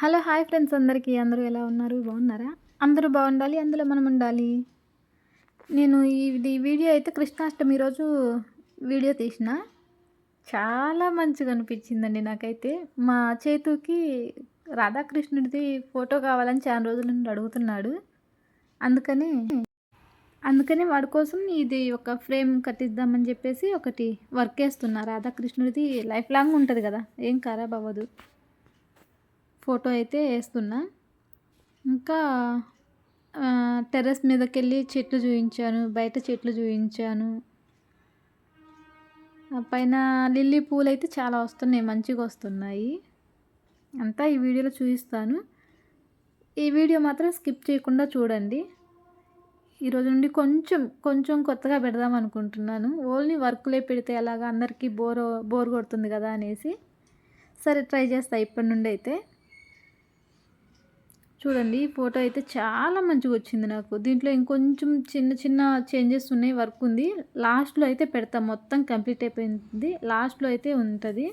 Hello hi friends అందరికీ. అందరూ ఎలా ఉన్నారు? బాగున్నారా? అందరూ బాగుండాలి? అందులో మనం ఉండాలి? నేను ఇది వీడియో అయితే కృష్ణాష్టమి రోజు వీడియో తీసిన. చాలా మంచిగా అనిపించిందండి నాకైతే. మా చేతుకి రాధాకృష్ణుడిది ఫోటో కావాలని చాలా రోజుల నుండి అడుగుతున్నాడు. అందుకని అందుకని వాడి కోసం ఇది ఒక ఫ్రేమ్ కట్టిద్దామని చెప్పేసి ఒకటి వర్క్ వేస్తున్నా రాధాకృష్ణుడిది లైఫ్ లాంగ్ ఉంటుంది కదా. ఏం ఖరాబ్ అవ్వదు. ఫోటో అయితే వేస్తున్నా. ఇంకా టెర్రస్ మీదకి వెళ్ళి చెట్లు చూపించాను బయట చెట్లు చూపించాను ఆ పైన లిల్లీ పూలు అయితే చాలా వస్తున్నాయి మంచిగా వస్తున్నాయి. అంతా ఈ వీడియోలో చూపిస్తాను. ఈ వీడియో మాత్రం స్కిప్ చేయకుండా చూడండి. ఈరోజు నుండి కొంచెం కొంచెం కొత్తగా పెడదాం అనుకుంటున్నాను. ఓన్లీ వర్క్లే పెడితే ఎలాగా అందరికీ బోర్ బోర్ కొడుతుంది కదా అనేసి. సరే ట్రై చేస్తా ఇప్పటి నుండి అయితే. చూడండి ఈ ఫోటో అయితే చాలా మంచిగా వచ్చింది నాకు. దీంట్లో ఇంకొంచెం చిన్న చిన్న చేంజెస్ ఉన్నాయి వర్క్ ఉంది. లాస్ట్లో అయితే పెడతా మొత్తం కంప్లీట్ అయిపోయింది. లాస్ట్లో అయితే ఉంటుంది.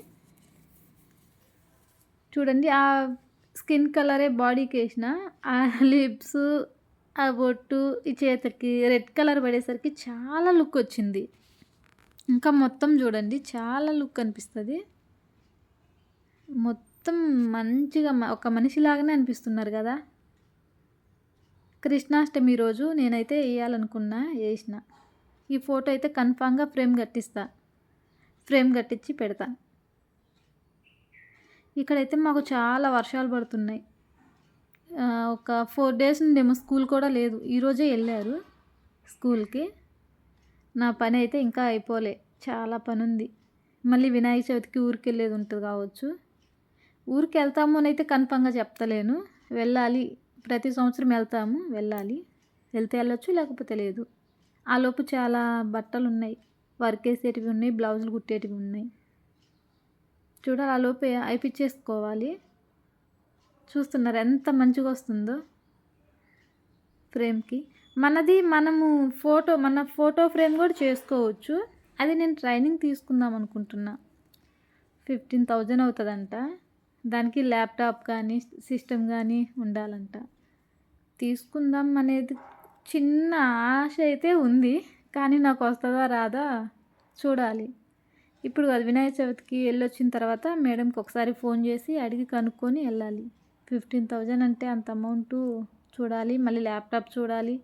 చూడండి ఆ స్కిన్ కలరే బాడీకి వేసిన ఆ లిప్స్ ఆ బొట్టు ఈ చేతికి రెడ్ కలర్ పడేసరికి చాలా లుక్ వచ్చింది. ఇంకా మొత్తం చూడండి చాలా లుక్ అనిపిస్తుంది. మొత్తం మొత్తం మంచిగా మ- ఒక మనిషిలాగానే అనిపిస్తున్నారు కదా? కృష్ణాష్టమి రోజు నేనైతే వేయాలనుకున్నా వేసిన. ఈ ఫోటో అయితే కన్ఫామ్గా ఫ్రేమ్ కట్టిస్తా. ఫ్రేమ్ కట్టించి పెడతా. ఇక్కడైతే మాకు చాలా వర్షాలు పడుతున్నాయి. ఒక ఫోర్ డేస్ నుండేమో స్కూల్ కూడా లేదు. ఈరోజే వెళ్ళారు స్కూల్కి. నా పని అయితే ఇంకా అయిపోలే. చాలా పని ఉంది మళ్ళీ వినాయక చవితికి ఊరికి వెళ్ళేది ఉంటుంది కావచ్చు. ఊరికి వెళ్తాము అని అయితే కన్ఫామ్గా చెప్తలేను. వెళ్ళాలి. ప్రతి సంవత్సరం వెళ్తాము. వెళ్ళాలి. వెళ్తే వెళ్ళొచ్చు లేకపోతే లేదు. ఆ లోపు చాలా బట్టలు ఉన్నాయి. వర్క్ వేసేటివి ఉన్నాయి. బ్లౌజులు కుట్టేటివి ఉన్నాయి. చూడాలి. ఆ లోపే అయిపించేసుకోవాలి చూస్తున్నారు ఎంత మంచిగా వస్తుందో ఫ్రేమ్కి. మనది మనము ఫోటో మన ఫోటో ఫ్రేమ్ కూడా చేసుకోవచ్చు. అది నేను ట్రైనింగ్ తీసుకుందాం అనుకుంటున్నా. ఫిఫ్టీన్ థౌజండ్ అవుతుందంట. దానికి ల్యాప్టాప్ కానీ సిస్టమ్ కానీ ఉండాలంట. తీసుకుందాం అనేది చిన్న ఆశ అయితే ఉంది కానీ నాకు వస్తుందా రాదా? చూడాలి. ఇప్పుడు అది వినాయక చవితికి వెళ్ళొచ్చిన తర్వాత మేడంకి ఒకసారి ఫోన్ చేసి అడిగి కనుక్కొని వెళ్ళాలి. ఫిఫ్టీన్ థౌజండ్ అంటే అంత అమౌంట్ చూడాలి మళ్ళీ ల్యాప్టాప్ చూడాలి.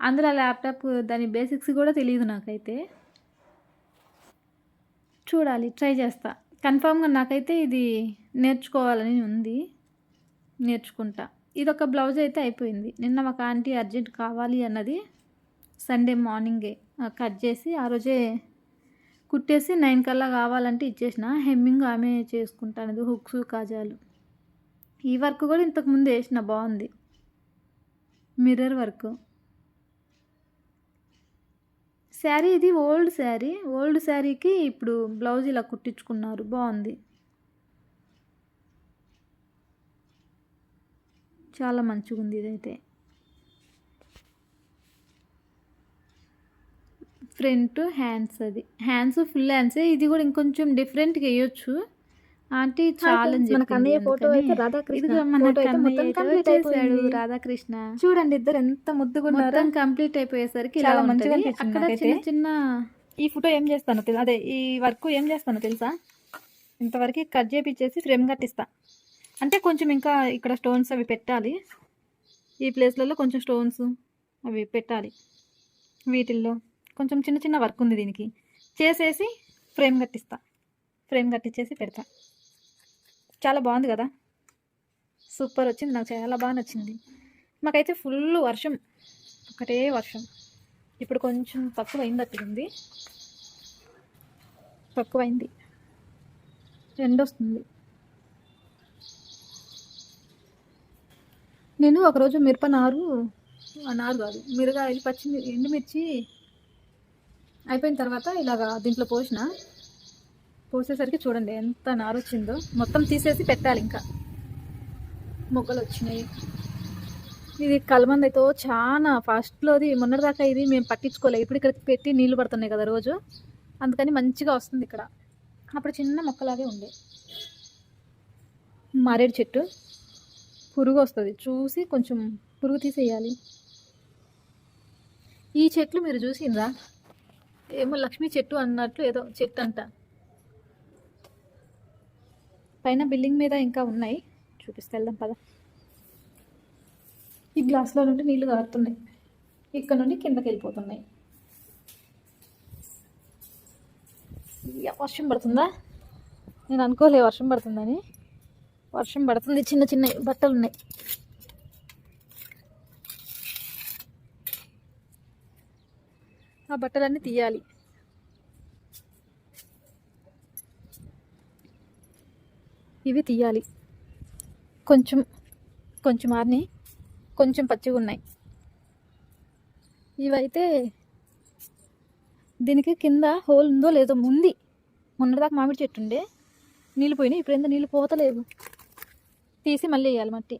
అందులో ఆ ల్యాప్టాప్ దాని బేసిక్స్ కూడా తెలియదు నాకైతే. చూడాలి ట్రై చేస్తా. కన్ఫామ్గా నాకైతే ఇది నేర్చుకోవాలని ఉంది. నేర్చుకుంటా. ఇది ఒక బ్లౌజ్ అయితే అయిపోయింది. నిన్న ఒక ఆంటీ అర్జెంట్ కావాలి అన్నది సండే మార్నింగే కట్ చేసి ఆ రోజే కుట్టేసి నైన్ కల్లా కావాలంటే ఇచ్చేసిన. హెమ్మింగ్ ఆమె చేసుకుంటానది హుక్స్ కాజాలు. ఈ వర్క్ కూడా ఇంతకు ముందు వేసిన బాగుంది. Mirror work. శారీ ఇది ఓల్డ్ శారీ. ఓల్డ్ శారీకి ఇప్పుడు బ్లౌజ్ ఇలా కుట్టించుకున్నారు. బాగుంది. చాలా మంచిగా ఉంది ఇదైతే. ఫ్రంట్ హ్యాండ్స్ అది. హ్యాండ్స్ ఫుల్ హ్యాండ్సే. ఇది కూడా ఇంకొంచెం డిఫరెంట్గా వేయొచ్చు. చాలా అని మన కన్నయ్య ఫోటో అయితే రాధాకృష్ణ మన కన్నయ్య కంప్లీట్ అయిపోయింది. రాధాకృష్ణ. చూడండి ఇద్దరు ఎంత ముద్దుగా మొత్తం కంప్లీట్ అయిపోయేసరికి చాలా మంచిగా అక్కడ. చిన్న చిన్న ఈ ఫోటో ఏం చేస్తాను అదే ఈ వర్క్ ఏం చేస్తాను తెలుసా? ఇంతవరకు కట్ చేపించేసి ఫ్రేమ్ కట్టిస్తా. అంటే కొంచెం ఇంకా ఇక్కడ స్టోన్స్ అవి పెట్టాలి. ఈ ప్లేస్లలో కొంచెం స్టోన్స్ అవి పెట్టాలి. వీటిల్లో కొంచెం చిన్న చిన్న వర్క్ ఉంది దీనికి. చేసేసి ఫ్రేమ్ కట్టిస్తా. ఫ్రేమ్ కట్టించేసి పెడతా. చాలా బాగుంది కదా. సూపర్ వచ్చింది. నాకు చాలా బాగా నచ్చింది. మాకైతే ఫుల్ వర్షం. ఒకటే వర్షం. ఇప్పుడు కొంచెం తక్కువ అయిందట్టుంది తక్కువైంది. ఎండ వస్తుంది. నేను ఒకరోజు మిరప నారు ఆ నారు కాదు మిరగాయలు పచ్చిమి ఎండుమిర్చి అయిపోయిన తర్వాత ఇలాగా దీంట్లో పోసిన. పోసేసరికి చూడండి ఎంత నారు వచ్చిందో మొత్తం తీసేసి పెట్టాలి ఇంకా. మొగ్గలు వచ్చినాయి ఇది కలబందైతో చాలా ఫస్ట్లోది. మొన్నటిదాకా ఇది మేము పట్టించుకోలేదు ఇప్పుడు ఇక్కడ పెట్టి నీళ్ళు పడుతున్నాయి కదా రోజు. అందుకని మంచిగా వస్తుంది ఇక్కడ. అప్పుడు చిన్న మొక్కలాగే ఉండే. మారేడు చెట్టు. పురుగు వస్తుంది. చూసి కొంచెం పురుగు తీసేయాలి. ఈ చెట్లు మీరు చూసిందా ఏమో లక్ష్మీ చెట్టు అన్నట్లు ఏదో చెట్టు అంట. పైన బిల్డింగ్ మీద ఇంకా ఉన్నాయి. చూపిస్తే వెళ్దాం పద. ఈ గ్లాస్లో నుండి నీళ్ళు కారుతున్నాయి. ఇక్కడ నుండి కిందకి వెళ్ళిపోతున్నాయి. వర్షం పడుతుందా? నేను అనుకోలే వర్షం పడుతుందని. వర్షం పడుతుంది. చిన్న చిన్న బట్టలు ఉన్నాయి. ఆ బట్టలన్నీ తీయాలి. ఇవి తీయాలి. కొంచెం కొంచెం ఆరిని కొంచెం పచ్చిగా ఉన్నాయి. ఇవైతే దీనికి కింద హోల్ ఉందో లేదో ఉంది మొన్నటిదాకా మామిడి చెట్టు ఉండే నీళ్ళు పోయినాయి ఇప్పుడు ఎంత నీళ్ళు పోతలేవు తీసి మళ్ళీ వేయాలి మట్టి.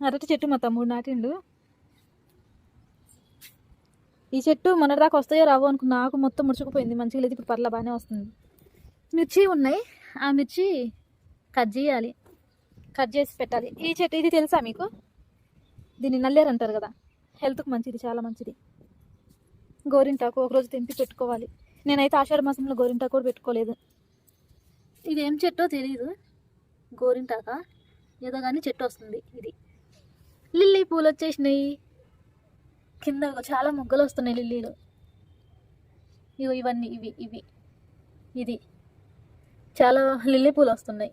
అరటి చెట్టు మా తమ్ముడు నాటిండు. ఈ చెట్టు మొన్నటిదాకా వస్తాయో రావో అనుకున్న ఆకు మొత్తం ముడుచుకుపోయింది మంచిగా లేదు ఇప్పుడు పర్ల బాగానే వస్తుంది. మిర్చి ఉన్నాయి. ఆ మిర్చి కట్ చేయాలి. కట్ చేసి పెట్టాలి. ఈ చెట్టు ఇది తెలుసా మీకు? దీన్ని నల్లేరు అంటారు కదా. హెల్త్కి మంచిది చాలా మంచిది. గోరింటాకు ఒకరోజు తెంపి పెట్టుకోవాలి. నేనైతే ఆషాఢ మాసంలో గోరింటాకు కూడా పెట్టుకోలేదు. ఇది ఏం చెట్టో తెలియదు గోరింటాక? ఏదో కానీ చెట్టు వస్తుంది ఇది. లిల్లీ పూలు వచ్చేసినాయి. కింద చాలా మొగ్గలు వస్తున్నాయి లిల్లీలు. ఇవి ఇవన్నీ ఇవి ఇవి. ఇది. చాలా లిల్లీ పూలు వస్తున్నాయి.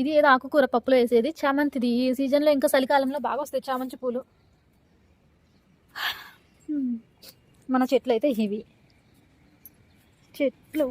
ఇది ఏదో ఆకుకూర పప్పులో వేసేది. చామంతిది. ఈ సీజన్లో ఇంకా చలికాలంలో బాగా వస్తాయి చామంతి పూలు. మన చెట్లు అయితే ఇవి. చెట్లు?